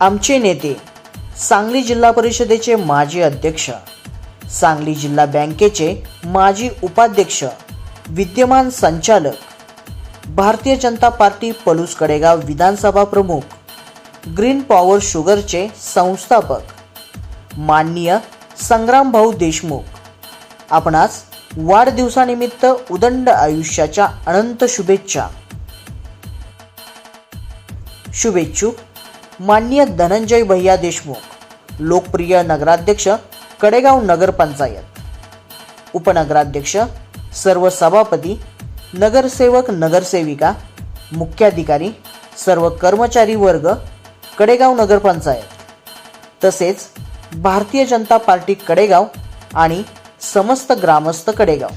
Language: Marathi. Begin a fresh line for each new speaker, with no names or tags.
आमचे नेते सांगली जिल्हा परिषदेचे माजी अध्यक्ष सांगली जिल्हा बँकेचे माजी उपाध्यक्ष विद्यमान संचालक भारतीय जनता पार्टी पलूस कडेगाव विधानसभा प्रमुख ग्रीन पॉवर शुगरचे संस्थापक माननीय संग्रामभाऊ देशमुख. आपणास वाढदिवसानिमित्त उदंड आयुष्याच्या अनंत शुभेच्छा. शुभेच्छुक माननीय धनंजय भैया देशमुख लोकप्रिय नगराध्यक्ष कडेगाव नगरपंचायत उपनगराध्यक्ष सर्व सभापती नगरसेवक नगरसेविका मुख्याधिकारी सर्व कर्मचारी वर्ग कडेगाव नगरपंचायत तसेच भारतीय जनता पार्टी कडेगाव आणि समस्त ग्रामस्थ कडेगाव.